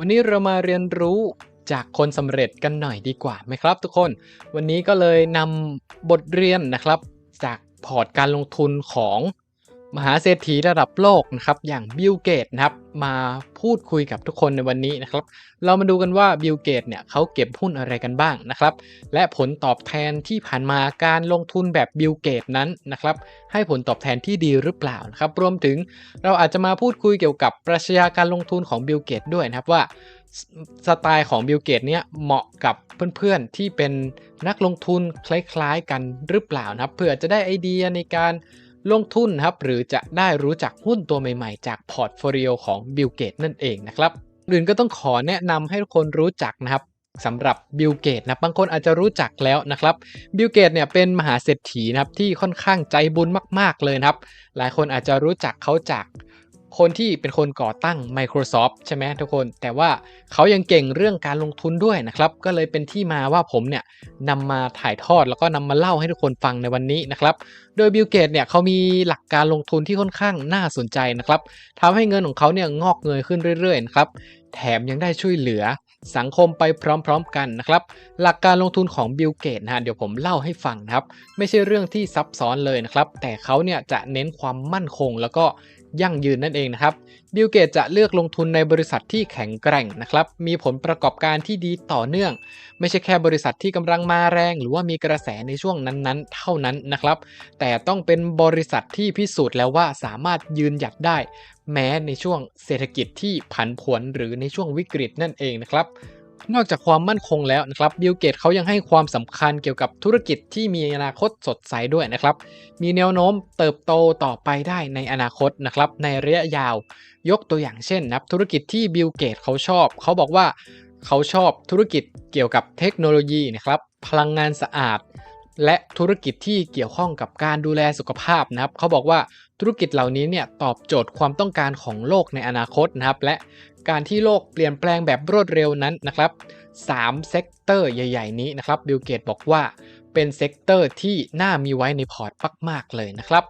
วันนี้เรามาเรียนรู้จากคนสำเร็จกันหน่อยดีกว่าไหมครับทุกคน วันนี้ก็เลยนำบทเรียนนะครับ จากพอร์ตการลงทุนของ มหาเศรษฐีระดับโลกนะครับอย่างบิลเกตนะครับมาพูดคุยกับทุกคนในวันนี้นะครับ เรามาดูกันว่าบิลเกตเนี่ยเขาเก็บหุ้นอะไรกันบ้างนะครับ และผลตอบแทนที่ผ่านมาการลงทุนแบบบิลเกตนั้นนะครับให้ผลตอบแทนที่ดีหรือเปล่านะครับ รวมถึงเราอาจจะมาพูดคุยเกี่ยวกับปรัชญาการลงทุนของบิลเกตด้วยนะครับว่าสไตล์ของบิลเกตเนี่ยเหมาะกับเพื่อนๆที่เป็นนักลงทุนคล้ายๆกันหรือเปล่านะครับเผื่อจะได้ไอเดียในการ ลงทุนครับหรือจะได้รู้จักหุ้นตัวใหม่ๆ จากพอร์ตโฟลิโอของบิลเกตนั่นเองนะครับอื่นก็ต้องขอแนะนำให้ทุกคนรู้จักนะครับสำหรับบิลเกตนะบางคนอาจจะรู้จักแล้วนะครับบิลเกตเนี่ยเป็นมหาเศรษฐีนะครับที่ค่อนข้างใจบุญมาก ๆเลยนะครับ หลายคนอาจจะรู้จักเขาจาก คนที่เป็นคนก่อตั้ง Microsoft ใช่ไหมทุกคน แต่ว่าเขายังเก่งเรื่องการลงทุนด้วยนะครับ ก็เลยเป็นที่มาว่าผมเนี่ยนำมาถ่ายทอดแล้วก็นำมาเล่าให้ทุกคนฟังในวันนี้นะครับ โดยบิลเกตเนี่ยเขามีหลักการลงทุนที่ค่อนข้างน่าสนใจนะครับทำให้เงินของเขาเนี่ยงอกเงยขึ้นเรื่อยๆนะครับแถมยังได้ช่วยเหลือสังคมไปพร้อมๆกันนะครับ หลักการลงทุนของบิลเกตนะฮะเดี๋ยวผมเล่าให้ฟังนะครับ ไม่ใช่เรื่องที่ซับซ้อนเลยนะครับ แต่เขาเนี่ยจะเน้นความมั่นคงแล้วก็ ยั่งยืนนั่นเองนะครับ บิลเกตจะเลือกลงทุนในบริษัทที่แข็งแกร่งนะครับ มีผลประกอบการที่ดีต่อเนื่อง ไม่ใช่แค่บริษัทที่กำลังมาแรง หรือว่ามีกระแสในช่วงนั้นๆ เท่านั้นนะครับ แต่ต้องเป็นบริษัทที่พิสูจน์แล้วว่าสามารถยืนหยัดได้ แม้ในช่วงเศรษฐกิจที่ผันผวนหรือในช่วงวิกฤตนั่นเองนะครับ นอกจากความมั่นคงแล้วนะครับบิลเกตเขายังให้ความสำคัญเกี่ยวกับธุรกิจที่มีอนาคตสดใสด้วยนะครับ มีแนวโน้มเติบโตต่อไปได้ในอนาคตนะครับ ในระยะยาว ยกตัวอย่างเช่นนับธุรกิจที่บิลเกตเขาชอบ เขาบอกว่าเขาชอบธุรกิจเกี่ยวกับเทคโนโลยีนะครับ พลังงานสะอาด และธุรกิจที่เกี่ยวข้องกับการดูแลสุขภาพนะครับเขาบอกว่าธุรกิจเหล่านี้เนี่ยตอบโจทย์ความต้องการของโลกในอนาคตนะครับ และการที่โลกเปลี่ยนแปลงแบบรวดเร็วนั้นนะครับ3เซกเตอร์ใหญ่ ๆ นี้นะครับบิลเกตบอกว่าเป็นเซกเตอร์ที่น่ามีไว้ในพอร์ตมากๆเลยนะครับ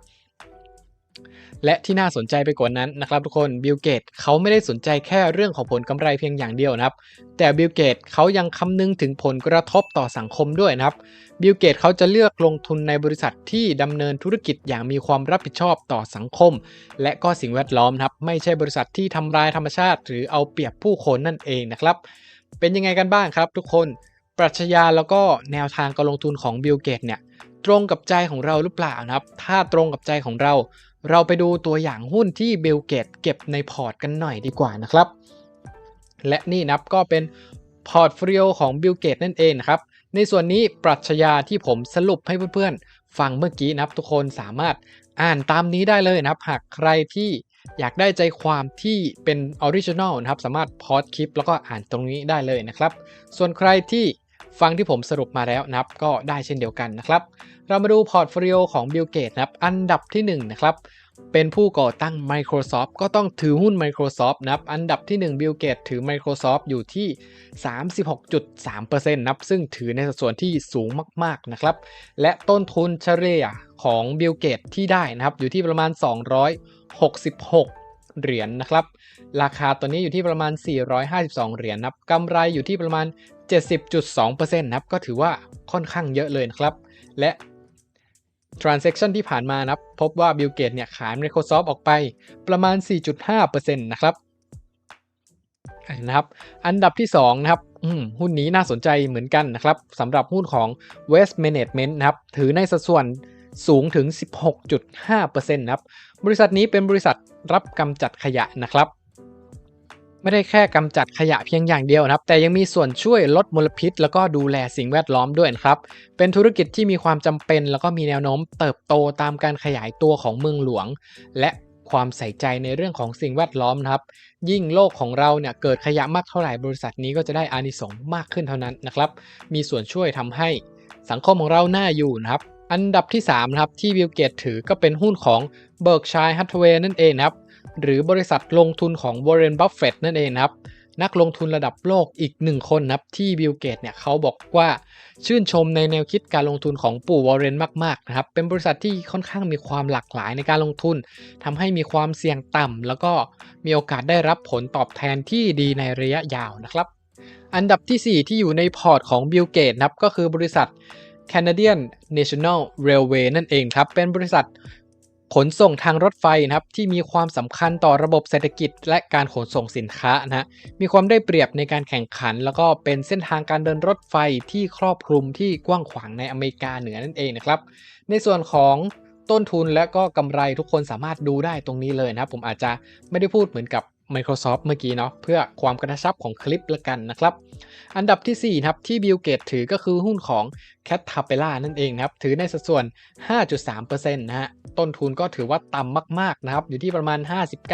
และที่น่าสนใจไปกว่านั้นนะครับทุกคนบิลเกตเขาไม่ได้สนใจแค่เรื่องของผลกำไรเพียงอย่างเดียวนะครับ แต่บิลเกตเขายังคำนึงถึงผลกระทบต่อสังคมด้วยนะครับ บิลเกตเขาจะเลือกลงทุนในบริษัทที่ดำเนินธุรกิจอย่างมีความรับผิดชอบต่อสังคม และก็สิ่งแวดล้อมนะครับไม่ใช่บริษัทที่ทำลายธรรมชาติ หรือเอาเปรียบผู้คนนั่นเองนะครับ เป็นยังไงกันบ้างครับ ทุกคนปรัชญาแล้วก็แนวทางการลงทุนของบิลเกตเนี่ยตรงกับใจของเราหรือเปล่านะครับ ถ้าตรงกับใจของเรา เราไปดูตัวอย่างหุ้นที่บิลเกตเก็บในพอร์ตกันหน่อยดีกว่านะครับ และนี่นับก็เป็นพอร์ตโฟลิโอของบิลเกตนั่นเองนะครับ ในส่วนนี้ปรัชญาที่ผมสรุปให้เพื่อนๆ ฟังเมื่อกี้นะครับทุกคนสามารถอ่านตามนี้ได้เลยนะครับ หากใครที่อยากได้ใจความที่เป็นออริจินอลนะครับ สามารถพอดคลิปแล้วก็อ่านตรงนี้ได้เลยนะครับ ส่วนใครที่ ฟังที่ผมสรุปมาแล้วนะครับก็ได้เช่นเดียวกันนะครับ เรามาดูพอร์ตโฟลิโอของบิลเกตนะครับ อันดับที่1นนะครับเป็นผู้ก่อตั้ง Microsoft ก็ต้องถือหุ้น Microsoft นะครับ อันดับที่ 1 Bill Gates ถือ Microsoft อยู่ที่ 36.3%นับ ซึ่งถือในสัดส่วนที่สูงมากๆนะครับ และต้นทุนเฉลี่ยของ Bill Gates ที่ได้นะครับ อยู่ที่ประมาณ 266 เหรียญนนะครับ ราคาตัวนี้อยู่ที่ประมาณ 452 เหรียญนับกำไรอยู่ที่ประมาณ 70.2%นะครับก็ถือว่าค่อนข้างเยอะเลยนะครับ และ transaction ที่ผ่านมานะครับ พบว่า Bill Gates เนี่ยขาย Microsoft ออกไปประมาณ 4.5%นะครับนะครับ อันดับที่ 2 นะครับหุ้นนี้น่าสนใจเหมือนกันนะครับสำหรับหุ้นของ Waste Management นะครับ ถือในสัดส่วนสูงถึง 16.5%นะครับ บริษัทนี้เป็นบริษัท รับกำจัดขยะนะครับ ไม่ได้แค่กำจัดขยะเพียงอย่างเดียวนะครับ แต่ยังมีส่วนช่วยลดมลพิษ แล้วก็ดูแลสิ่งแวดล้อมด้วยนะครับ เป็นธุรกิจที่มีความจำเป็น แล้วก็มีแนวโน้มเติบโตตามการขยายตัวของเมืองหลวง และความใส่ใจในเรื่องของสิ่งแวดล้อมนะครับ ยิ่งโลกของเราเนี่ยเกิดขยะมากเท่าไหร่บริษัทนี้ก็จะได้อานิสงส์มากขึ้นเท่านั้นนะครับ มีส่วนช่วยทำให้สังคมของเราน่าอยู่นะครับ อันดับที่3นะครับที่บิลเกตถือก็เป็นหุ้นของ Berkshire Hathaway นั่นเองครับ หรือบริษัทลงทุนของ Warren Buffett นั่นเองครับ นักลงทุนระดับโลกอีกหนึ่งคนนะครับ ที่บิลเกตเนี่ยเขาบอกว่าชื่นชมในแนวคิดการลงทุนของปู่วอร์เรนมากๆนะครับ เป็นบริษัทที่ค่อนข้างมีความหลากหลายในการลงทุนทำให้มีความเสี่ยงต่ำแล้วก็มีโอกาสได้รับผลตอบแทนที่ดีในระยะยาวนะครับ อันดับที่ 4 ที่อยู่ในพอร์ตของบิลเกตนะครับก็คือบริษัท Canadian National Railway นั่นเองครับ เป็นบริษัท ขนส่งทางรถไฟนะครับที่มีความสำคัญต่อระบบเศรษฐกิจ และการขนส่งสินค้านะฮะมีความได้เปรียบในการแข่งขัน แล้วก็เป็นเส้นทางการเดินรถไฟที่ครอบคลุมที่กว้างขวางในอเมริกาเหนือนั่นเองนะครับ ในส่วนของต้นทุนและก็กำไรทุกคนสามารถดูได้ตรงนี้เลยนะครับผมอาจจะไม่ได้พูดเหมือนกับ Microsoft เมื่อกี้เนาะเพื่อความกระชับของคลิปละกันนะครับ อันดับที่ 4 ครับ ที่บิลเกตถือก็คือหุ้นของ c a t a p e l l a นั่นเองนะครับ ถือในสัดส่วน 5.3%นะฮะต้นทุนก็ถือว่าต่ำมาก ๆ นะครับ อยู่ที่ประมาณ 59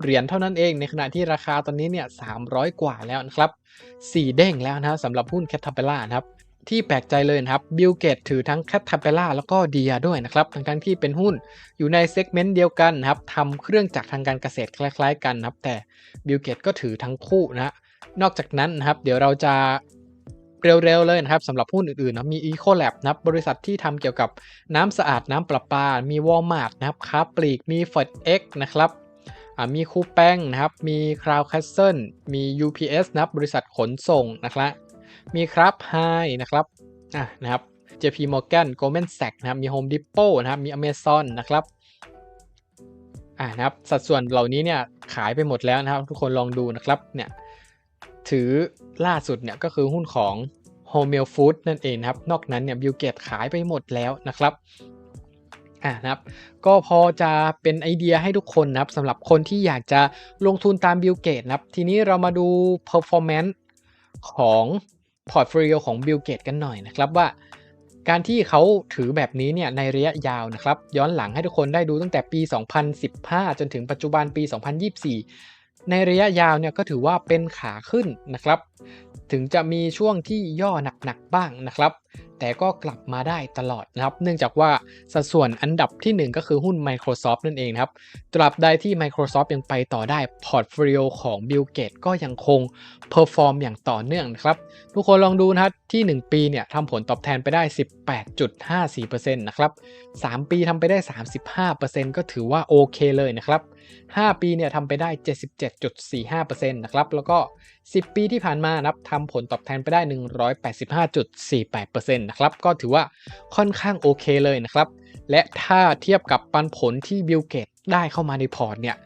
เหรียญเท่านั้นเอง ในขณะที่ราคาตอนนี้เนี่ย300 กว่าแล้วนะครับ 4 เด้งแล้วนะสำหรับหุ้น c a t a p e l l a นะครับ ที่แปลกใจเลยนะครับบิลเกตถือทั้ง c a t a p e l l a แล้วก็เดียด้วยนะครับทั้งทั้งที่เป็นหุ้นอยู่ในเซกเมนต์เดียวกันนะครับทำเครื่องจักรทางการเกษตรคล้าย ๆ กันนะครับ แต่บิลเกตก็ถือทั้งคู่นะนอกจากนั้นนะครับ เดี๋ยวเราจะเร็วๆเลยนะครับสำหรับหุ้นอื่นๆนะมี Ecolab นะครับบริษัทที่ทำเกี่ยวกับน้ำสะอาดน้ำประปา มี Walmart นะครับค้าปลีกมี FedEx นะครับมีคูแป้งนะครับมี Crown Castle มี UPS นะครับบริษัทขนส่งนะครับ มีครับไฮนะครับอะนะครับ JP Morgan Goldman Sachs นะครับมี Home Depot นะครับมี Amazon นะครับอ่านะครับสัดส่วนเหล่านี้เนี่ยขายไปหมดแล้วนะครับ ทุกคนลองดูนะครับเนี่ยถือล่าสุดเนี่ยก็คือหุ้นของ h o m e l Food นั่นเองนะครับ นอกนั้นเนี่ยบิลเกตขายไปหมดแล้วนะครับอ่านะครับก็พอจะเป็นไอเดียให้ทุกคนนะครับสำหรับคนที่อยากจะลงทุนตามบิลเกตนะครับ ทีนี้เรามาดู performance ของ พอร์ตโฟลิโอของบิลเกตกันหน่อยนะครับว่า การที่เขาถือแบบนี้เนี่ยในระยะยาวนะครับ ย้อนหลังให้ทุกคนได้ดูตั้งแต่ปี 2015 จนถึงปัจจุบันปี 2024 ในระยะยาวเนี่ยก็ถือว่าเป็นขาขึ้นนะครับ ถึงจะมีช่วงที่ย่อหนักๆบ้างนะครับ แต่ก็กลับมาได้ตลอดนะครับ เนื่องจากว่าสัดส่วนอันดับที่ 1 ก็คือหุ้น Microsoft นั่นเองครับ ตราบใดที่ Microsoft ยังไปต่อได้พอร์ตโฟลิโอของ Bill Gates ก็ยังคงเพอร์ฟอร์มอย่างต่อเนื่องนะครับ ทุกคนลองดูนะครับที่ 1 ปีเนี่ยทำผลตอบแทนไปได้ 18.54%นะครับ 3 ปีทำไปได้ 35%ก็ถือว่าโอเคเลยนะครับ 5 ปีเนี่ยทำไปได้ 77.45%นะครับ แล้วก็ 10 ปีที่ผ่านมานับทำผลตอบแทนไปได้ 185.48%นะครับ ก็ถือว่าค่อนข้างโอเคเลยนะครับ และถ้าเทียบกับปันผลที่บิลเกตได้เข้ามาในพอร์ตเนี่ย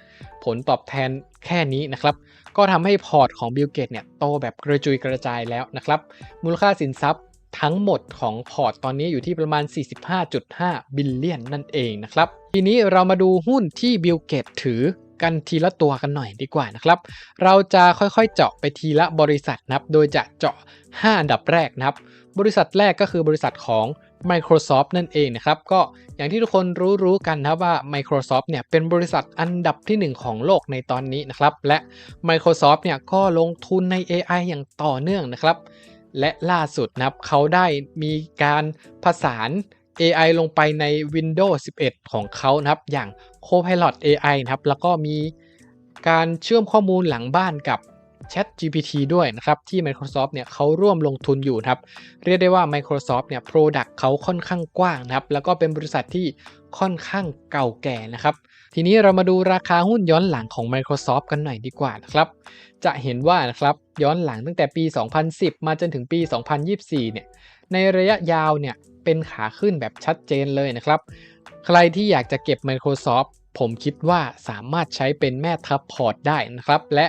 ผลตอบแทนแค่นี้นะครับ ก็ทำให้พอร์ตของบิลเกตเนี่ยโตแบบกระจุยกระจายแล้วนะครับ มูลค่าสินทรัพย์ทั้งหมดของพอร์ตตอนนี้อยู่ที่ประมาณ 45.5 บิลเลียนนั่นเองนะครับ ทีนี้เรามาดูหุ้นที่บิลเกตถือกันทีละตัวกันหน่อยดีกว่านะครับ เราจะค่อยๆเจาะไปทีละบริษัทนะครับ โดยจะเจาะ 5 อันดับแรกนะครับ บริษัทแรกก็คือบริษัทของ Microsoft นั่นเองนะครับ ก็อย่างที่ทุกคนรู้ๆกันนะว่า Microsoft เนี่ยเป็นบริษัทอันดับที่ 1 ของโลกในตอนนี้นะครับ และ Microsoft เนี่ยก็ลงทุนใน AI อย่างต่อเนื่องนะครับ และล่าสุดนะครับเขาได้มีการผสาน AI ลงไปใน Windows 11 ของเขานะครับ อย่าง Copilot AI นะครับ แล้วก็มีการเชื่อมข้อมูลหลังบ้านกับ Chat GPT ด้วยนะครับ ที่ Microsoft เนี่ยเขาร่วมลงทุนอยู่ครับ เรียกได้ว่า Microsoft เนี่ย Product เขาค่อนข้างกว้างนะครับ แล้วก็เป็นบริษัทที่ค่อนข้างเก่าแก่นะครับ ทีนี้เรามาดูราคาหุ้นย้อนหลังของ Microsoft กันหน่อยดีกว่านะครับ จะเห็นว่านะครับย้อนหลังตั้งแต่ปี 2010 มาจนถึงปี 2024 เนี่ย ในระยะยาวเนี่ยเป็นขาขึ้นแบบชัดเจนเลยนะครับ ใครที่อยากจะเก็บ Microsoft ผมคิดว่าสามารถใช้เป็นแม่ทัพพอร์ตได้นะครับ และ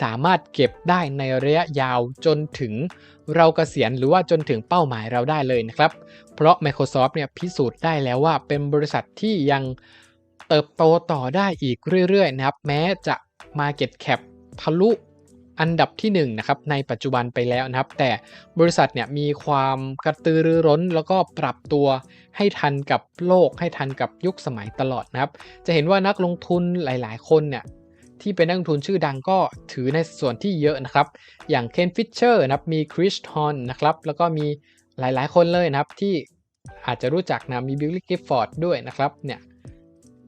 สามารถเก็บได้ในระยะยาวจนถึงเรากเกษียณหรือว่าจนถึงเป้าหมายเราได้เลยนะครับ เพราะ Microsoft เนี่ยพิสูจน์ได้แล้วว่าเป็นบริษัทที่ยังเติบโตต่อได้อีกเรื่อยๆนะครับ แม้จะ Market Cap ทะลุ อันดับที่1นนะครับในปัจจุบันไปแล้วนะครับ แต่บริษัทเนี่ยมีความกระตือรือร้น แล้วก็ปรับตัวให้ทันกับโลกให้ทันกับยุคสมัยตลอดนะครับ จะเห็นว่านักลงทุนหลาย ๆ คนเนี่ยที่เป็นนักลงทุนชื่อดังก็ถือในส่วนที่เยอะนะครับ อย่างเคนฟิชเชอร์นะครับมีคริสทอนนะครับ แล้วก็มีหลาย ๆ คนเลยนะครับที่อาจจะรู้จักนะมีบิลลี่กิฟฟอร์ดด้วยนะครับเนี่ย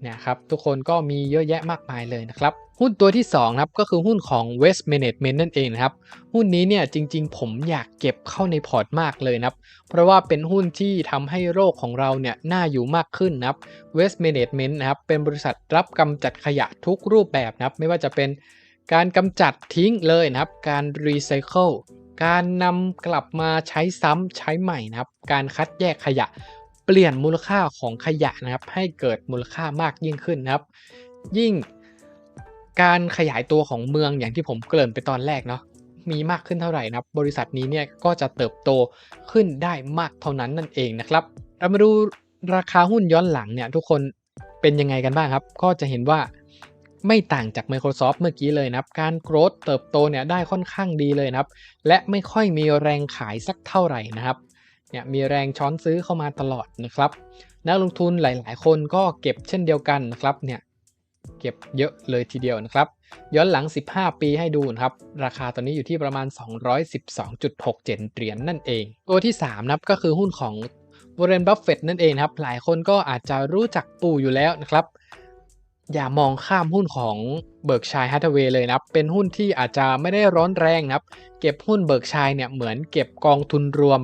เนี่ยครับทุกคนก็มีเยอะแยะมากมายเลยนะครับ หุ้นตัวที่2ครับก็คือหุ้นของ West Management นั่นเองนะครับ หุ้นนี้เนี่ยจริงๆ ผมอยากเก็บเข้าในพอร์ตมากเลยนะครับ เพราะว่าเป็นหุ้นที่ทำให้โรคของเราเนี่ยน่าอยู่มากขึ้นนะครับ West Management นะครับเป็นบริษัทรับกำจัดขยะทุกรูปแบบนะครับ ไม่ว่าจะเป็นการกำจัดทิ้งเลยนะครับ การรีไซเคิลการนำกลับมาใช้ซ้ำใช้ใหม่นะครับ การคัดแยกขยะ เปลี่ยนมูลค่าของขยะนะครับ ให้เกิดมูลค่ามากยิ่งขึ้นนะครับ ยิ่ง การขยายตัวของเมืองอย่างที่ผมเกริ่นไปตอนแรกเนาะมีมากขึ้นเท่าไหร่นับบริษัทนี้เนี่ยก็จะเติบโตขึ้นได้มากเท่านั้นนั่นเองนะครับ เรามาดูราคาหุ้นย้อนหลังเนี่ยทุกคนเป็นยังไงกันบ้างครับ ก็จะเห็นว่าไม่ต่างจาก Microsoft เมื่อกี้เลยนะครับการโกรธเติบโตเนี่ยได้ค่อนข้างดีเลยนะครับ และไม่ค่อยมีแรงขายสักเท่าไหร่นะครับเนี่ยมีแรงช้อนซื้อเข้ามาตลอดนะครับ นักลงทุนหลาย ๆ คนก็เก็บเช่นเดียวกันนะครับเนี่ย เก็บเยอะเลยทีเดียวนะครับ ย้อนหลัง 15 ปีให้ดูนะครับ ราคาตอนนี้อยู่ที่ประมาณ 212.67เหรียญนนั่นเอง ตัวที่3นะครับก็คือหุ้นของ Warren Buffett นั่นเองครับ หลายคนก็อาจจะรู้จักปู่อยู่แล้วนะครับ อย่ามองข้ามหุ้นของ Berkshire Hathaway เลยนะครับ เป็นหุ้นที่อาจจะไม่ได้ร้อนแรงนะครับ เก็บหุ้น Berkshire เนี่ยเหมือนเก็บกองทุนรวม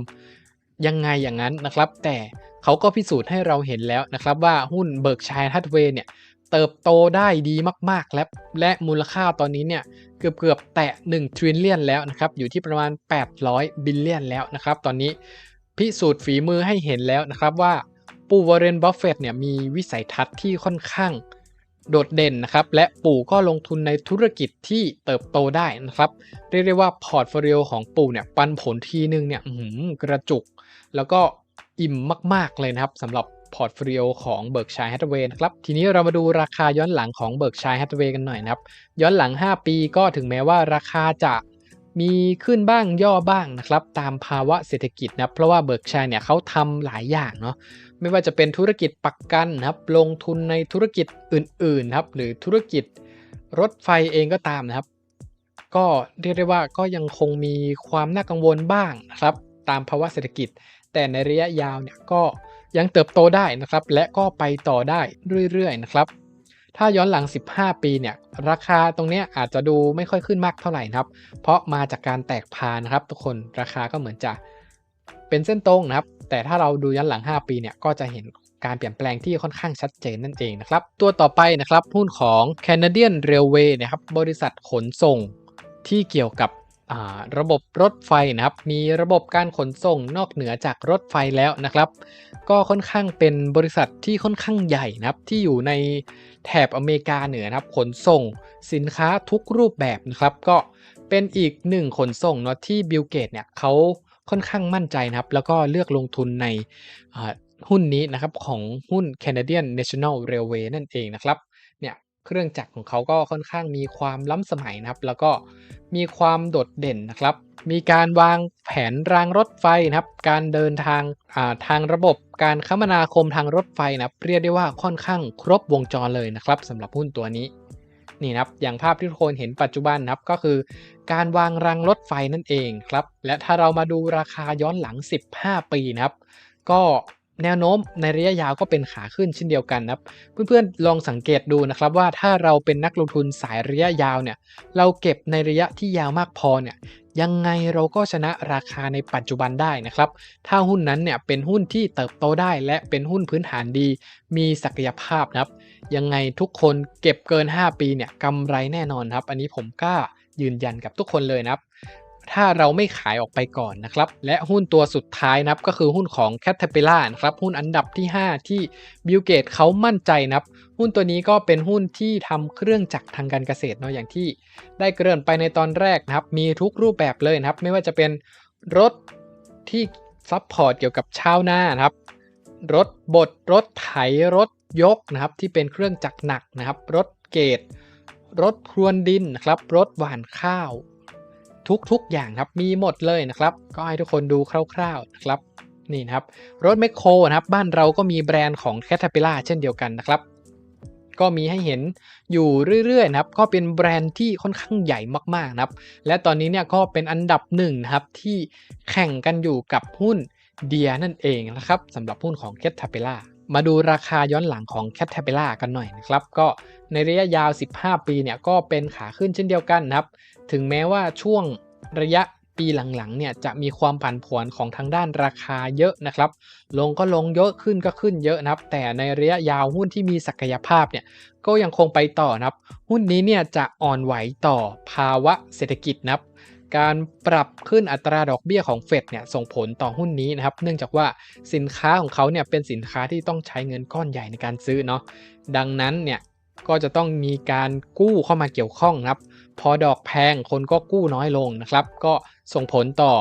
ยังไงอย่างนั้นนะครับ แต่เขาก็พิสูจน์ให้เราเห็นแล้วนะครับว่าหุ้น Berkshire Hathaway เนี่ย เติบโตได้ดีมากๆ และและมูลค่าตอนนี้เนี่ยเกือบเกือบแตะ1 trillion แล้วนะครับ อยู่ที่ประมาณ 800 billion แล้วนะครับ ตอนนี้พิสูจน์ฝีมือให้เห็นแล้วนะครับว่าปู่วอร์เรนบัฟเฟตเนี่ยมีวิสัยทัศน์ที่ค่อนข้างโดดเด่นนะครับ และปู่ก็ลงทุนในธุรกิจที่เติบโตได้นะครับ เรียกได้ว่าพอร์ตโฟลิโอของปู่เนี่ยปันผลทีนึงเนี่ยกระจุก แล้วก็อิ่มมาก ๆเลยนะครับสำหรับ พอร์ตโฟลิโอของ Berkshire Hathaway นะครับ ทีนี้เรามาดูราคาย้อนหลังของ Berkshire Hathaway กันหน่อยนะครับ ย้อนหลัง 5 ปีก็ถึงแม้ว่าราคาจะมีขึ้นบ้างย่อบ้างนะครับ ตามภาวะเศรษฐกิจนะเพราะว่า Berkshire เนี่ยเขาทำหลายอย่างเนาะไม่ว่าจะเป็นธุรกิจประกันนะครับ ลงทุนในธุรกิจอื่นๆครับ หรือธุรกิจรถไฟเองก็ตามนะครับ ก็เรียกได้ว่าก็ยังคงมีความน่ากังวลบ้างนะครับ ตามภาวะเศรษฐกิจ แต่ในระยะยาวเนี่ยก็ ยังเติบโตได้นะครับ และก็ไปต่อได้เรื่อยๆนะครับถ้าย้อนหลัง 15 ปีเนี่ย ราคาตรงนี้อาจจะดูไม่ค่อยขึ้นมากเท่าไหร่นะครับ เพราะมาจากการแตกพานะครับ ทุกคน ราคาก็เหมือนจะเป็นเส้นตรงนะครับ แต่ถ้าเราดูย้อนหลัง 5 ปีเนี่ย ก็จะเห็นการเปลี่ยนแปลงที่ค่อนข้างชัดเจนนั่นเองนะครับ ตัวต่อไปนะครับหุ้นของ Canadian Railway นะครับ บริษัทขนส่งที่เกี่ยวกับ ระบบรถไฟนะครับมีระบบการขนส่งนอกเหนือจากรถไฟแล้วนะครับ ก็ค่อนข้างเป็นบริษัทที่ค่อนข้างใหญ่นะครับที่อยู่ในแถบอเมริกาเหนือนะครับขนส่งสินค้าทุกรูปแบบนะครับ ก็เป็นอีกหนึ่งขนส่งเนาะที่บิลเกตเนี่ยเขาค่อนข้างมั่นใจนะครับ แล้วก็เลือกลงทุนในหุ้นนี้นะครับของหุ้น Canadian National Railway นั่นเองนะครับ เครื่องจักรของเขาก็ค่อนข้างมีความล้ำสมัยนะครับ แล้วก็มีความโดดเด่นนะครับ มีการวางแผนรางรถไฟนะครับ การเดินทางทางระบบการคมนาคมทางรถไฟนะเรียกได้ว่าค่อนข้างครบวงจรเลยนะครับสำหรับหุ้นตัวนี้นี่นะครับอย่างภาพที่ทุกคนเห็นปัจจุบันนะครับก็คือ การวางรางรถไฟนั่นเองครับ และถ้าเรามาดูราคาย้อนหลัง 15 ปีนะครับ ก็ แนวโน้มในระยะยาวก็เป็นขาขึ้นเช่นเดียวกันนะครับ เพื่อนๆลองสังเกตดูนะครับว่าถ้าเราเป็นนักลงทุนสายระยะยาวเนี่ยเราเก็บในระยะที่ยาวมากพอเนี่ยยังไงเราก็ชนะราคาในปัจจุบันได้นะครับ ถ้าหุ้นนั้นเนี่ยเป็นหุ้นที่เติบโตได้และเป็นหุ้นพื้นฐานดี มีศักยภาพนะครับ ยังไงทุกคนเก็บเกิน 5 ปีเนี่ยกำไรแน่นอนครับ อันนี้ผมกล้ายืนยันกับทุกคนเลยนะครับ ถ้าเราไม่ขายออกไปก่อนนะครับ และหุ้นตัวสุดท้ายนับก็คือหุ้นของ Caterpillar นะครับหุ้นอันดับที่ 5 ที่บิลเกตเขามั่นใจนับ หุ้นตัวนี้ก็เป็นหุ้นที่ทำเครื่องจักรทางการเกษตรเนาะอย่างที่ ได้เกริ่นไปในตอนแรกนะครับ มีทุกรูปแบบเลยนะครับ ไม่ว่าจะเป็นรถที่ซัพพอร์ตเกี่ยวกับชาวนานะครับ รถบดรถไถรถยกนะครับ ที่เป็นเครื่องจักรหนักนะครับ รถเกตรถครวนดินนะครับ รถหว่านข้าว ทุกๆอย่างครับมีหมดเลยนะครับ ก็ให้ทุกคนดูคร่าวๆนะครับนี่นะครับรถแมคโครนะครับบ้านเราก็มีแบรนด์ของ Caterpillar เช่นเดียวกันนะครับ ก็มีให้เห็นอยู่เรื่อยๆนะครับ ก็เป็นแบรนด์ที่ค่อนข้างใหญ่มากๆนะครับ และตอนนี้เนี่ยก็เป็นอันดับหนึ่งนะครับที่แข่งกันอยู่กับหุ้นเดียนั่นเองนะครับสำหรับหุ้นของ Caterpillar มาดูราคาย้อนหลังของ Cat t a p e l l a กันหน่อยนะครับ ก็ในระยะยาว 15 ปีเนี่ยก็เป็นขาขึ้นเช่นเดียวกันนะครับ ถึงแม้ว่าช่วงระยะปีหลังๆเนี่ยจะมีความผันผวนของทางด้านราคาเยอะนะครับ ลงก็ลงเยอะขึ้นก็ขึ้นเยอะนะครับ แต่ในระยะยาวหุ้นที่มีศักยภาพเนี่ยก็ยังคงไปต่อนะครับ หุ้นนี้เนี่ยจะอ่อนไหวต่อภาวะเศรษฐกิจนะครับ การปรับขึ้นอัตราดอกเบี้ยของเฟดเนี่ยส่งผลต่อหุ้นนี้นะครับ เนื่องจากว่าสินค้าของเขาเนี่ยเป็นสินค้าที่ต้องใช้เงินก้อนใหญ่ในการซื้อเนาะ ดังนั้นเนี่ยก็จะต้องมีการกู้เข้ามาเกี่ยวข้องนะครับ พอดอกแพงคนก็กู้น้อยลงนะครับ ก็ส่งผลต่อ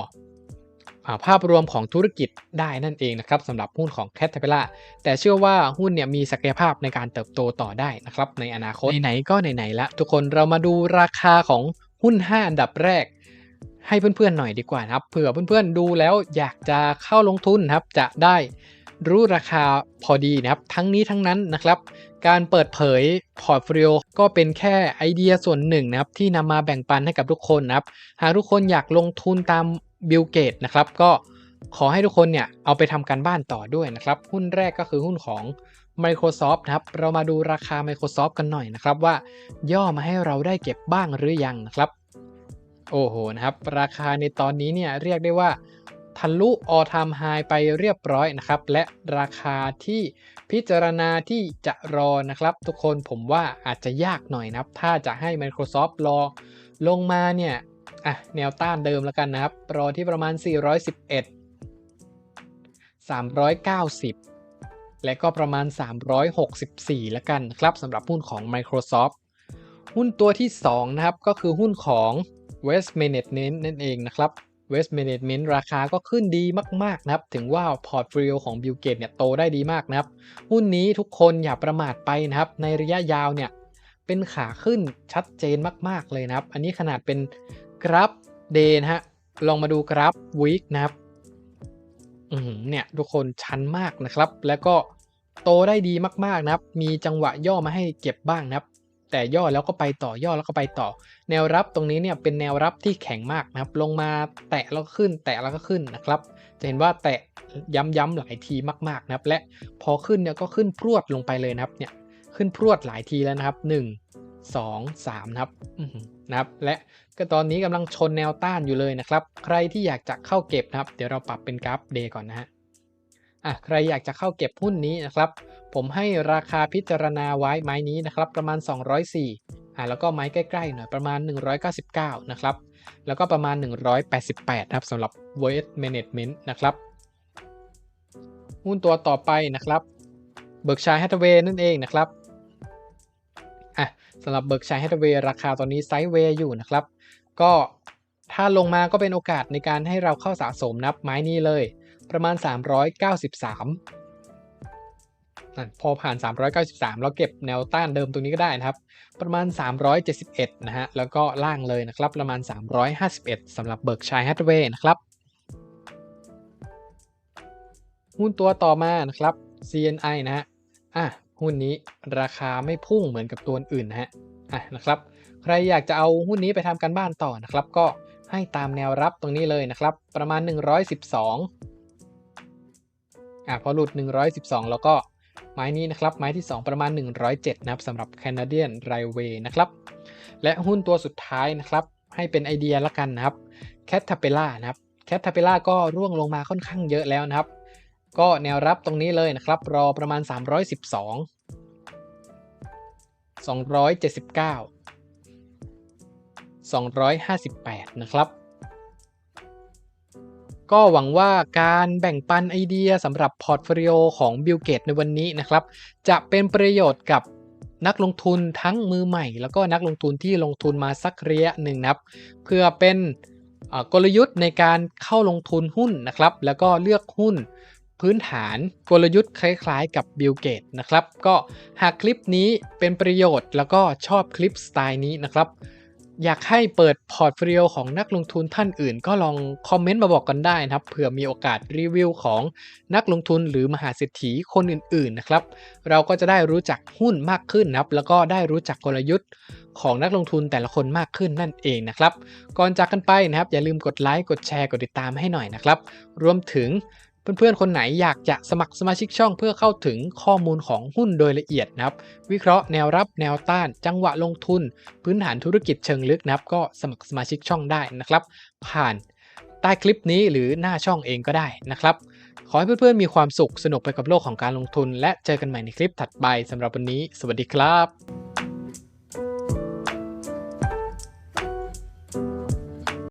อาภาพรวมของธุรกิจได้นั่นเองนะครับสำหรับหุ้นของ c a t e r p i l l a r แต่เชื่อว่าหุ้นเนี่ยมีศักยภาพในการเติบโตต่อได้นะครับ ในอนาคตไหนๆก็ไหนๆละทุกคนเรามาดูราคาของหุ้น 5 อันดับแรก ให้เพื่อนๆหน่อยดีกว่านะครับเผื่อเพื่อนๆดูแล้วอยากจะเข้าลงทุนนะครับจะได้ รู้ราคาพอดีนะครับ ทั้งนี้ทั้งนั้นนะครับ การเปิดเผยพอร์ตโฟลิโอก็เป็นแค่ไอเดียส่วนหนึ่งนะครับ ที่นำมาแบ่งปันให้กับทุกคนนะครับ หากทุกคนอยากลงทุนตามบิลเกตนะครับ ก็ขอให้ทุกคนเนี่ยเอาไปทำการบ้านต่อด้วยนะครับ หุ้นแรกก็คือหุ้นของ Microsoft นะครับ เรามาดูราคา Microsoft กันหน่อยนะครับ ว่าย่อมาให้เราได้เก็บบ้างหรือยังนะครับ โอ้โหนะครับ ราคาในตอนนี้เนี่ยเรียกได้ว่า ทะลุ all time high ไปเรียบร้อยนะครับ และราคาที่พิจารณาที่จะรอนะครับ ทุกคนผมว่าอาจจะยากหน่อยนะครับ ถ้าจะให้ Microsoft รอลงมาเนี่ยอะแนวต้านเดิมแล้วกันนะครับ รอที่ประมาณ 411 390 และก็ประมาณ 364 แล้วกันนะครับสำหรับหุ้นของ Microsoft หุ้นตัวที่ 2 นะครับ ก็คือหุ้นของ West Management นั่นเองนะครับ West Management ราคาก็ขึ้นดีมากๆนะครับ ถึงว่าพอร์ตฟลิโอของ Bill Gates เนี่ยโตได้ดีมากนะครับ หุ้นนี้ทุกคนอย่าประมาทไปนะครับ ในระยะยาวเนี่ย เป็นขาขึ้นชัดเจนมากๆเลยนะครับ อันนี้ขนาดเป็นกราฟเดย์นะฮะ ลองมาดูกราฟวีคนะครับเนี่ยทุกคนชันมากนะครับ แล้วก็โตได้ดีมากๆนะครับ มีจังหวะย่อมาให้เก็บบ้างนะครับ แต่ย่อแล้วก็ไปต่อย่อแล้วก็ไปต่อ แนวรับตรงนี้เนี่ยเป็นแนวรับที่แข็งมากนะครับ ลงมาแตะแล้วก็ขึ้น แตะแล้วก็ขึ้นนะครับ จะเห็นว่าแตะย้ำๆหลายทีมากๆนะครับ และพอขึ้นเนี่ยก็ขึ้นพรวดลงไปเลยนะครับเนี่ยขึ้นพรวดหลายทีแล้วนะครับ 1 2 3นะครับนะครับ และก็ตอนนี้กำลังชนแนวต้านอยู่เลยนะครับ ใครที่อยากจะเข้าเก็บนะครับ เดี๋ยวเราปรับเป็นกราฟเดย์ก่อนนะฮะ อะใครอยากจะเข้าเก็บหุ้นนี้นะครับ ผมให้ราคาพิจารณาไว้ไม้นี้นะครับ ประมาณ 204อะแล้วก็ไม้ใกล้ๆหน่อยประมาณ 199 นะครับ แล้วก็ประมาณ 188 นะครับสำหรับ Weight Management นะครับ หุ้นตัวต่อไปนะครับ Berkshire Hathaway นั่นเองนะครับอะสำหรับ Berkshire Hathaway ราคาตอนนี้ไซด์เวย์อยู่นะครับ ก็ถ้าลงมาก็เป็นโอกาสในการให้เราเข้าสะสมนับไม้นี้เลย ประมาณ 393พอผ่าน 393แล้วเก็บแนวต้านเดิมตรงนี้ก็ได้นะครับ ประมาณ 371 นะฮะ แล้วก็ล่างเลยนะครับ ประมาณ 351สำหรับ Berkshire Hathaway นะครับ หุ้นตัวต่อมานะครับ CNI นะฮะ อะ หุ้นนี้ราคาไม่พุ่งเหมือนกับตัวอื่นนะฮะ อะนะครับ ใครอยากจะเอาหุ้นนี้ไปทำการบ้านต่อนะครับ ก็ให้ตามแนวรับตรงนี้เลยนะครับ ประมาณ 112 อะพอหลุด 112 แล้วก็ไม้นี้นะครับ ไม้ที่ 2 ประมาณ 107 นะครับสำหรับ Canadian Railway นะครับ และหุ้นตัวสุดท้ายนะครับ ให้เป็นไอเดียละกันนะครับ Caterpillar นะครับ Caterpillar ก็ร่วงลงมาค่อนข้างเยอะแล้วนะครับ ก็แนวรับตรงนี้เลยนะครับ รอประมาณ 312 279 258 นะครับ ก็หวังว่าการแบ่งปันไอเดียสำหรับพอร์ตโฟลิโอของบิลเกตในวันนี้นะครับ จะเป็นประโยชน์กับนักลงทุนทั้งมือใหม่ แล้วก็นักลงทุนที่ลงทุนมาสักระยะหนึ่งนะครับ เพื่อเป็นกลยุทธ์ในการเข้าลงทุนหุ้นนะครับ แล้วก็เลือกหุ้นพื้นฐานกลยุทธ์คล้ายๆ กับบิลเกตนะครับ ก็หากคลิปนี้เป็นประโยชน์แล้วก็ชอบคลิปสไตล์นี้นะครับ อยากให้เปิดพอร์ตโฟลิโอของนักลงทุนท่านอื่น ก็ลองคอมเมนต์มาบอกกันได้นะครับเผื่อมีโอกาสรีวิวของนักลงทุนหรือมหาเศรษฐีคนอื่นๆนะครับ เราก็จะได้รู้จักหุ้นมากขึ้นนะครับ แล้วก็ได้รู้จักกลยุทธ์ของนักลงทุนแต่ละคนมากขึ้นนั่นเองนะครับ ก่อนจากกันไปนะครับ อย่าลืมกดไลค์กดแชร์กดติดตามให้หน่อยนะครับ รวมถึง เพื่อนๆ คนไหนอยากจะสมัครสมาชิกช่องเพื่อเข้าถึงข้อมูลของหุ้นโดยละเอียดนะครับ วิเคราะห์แนวรับแนวต้าน จังหวะลงทุน พื้นฐานธุรกิจเชิงลึกนะครับ ก็สมัครสมาชิกช่องได้นะครับ ผ่านใต้คลิปนี้หรือหน้าช่องเองก็ได้นะครับ ขอให้เพื่อนๆ มีความสุขสนุกไปกับโลกของการลงทุน และเจอกันใหม่ในคลิปถัดไปสำหรับวันนี้ สวัสดีครับ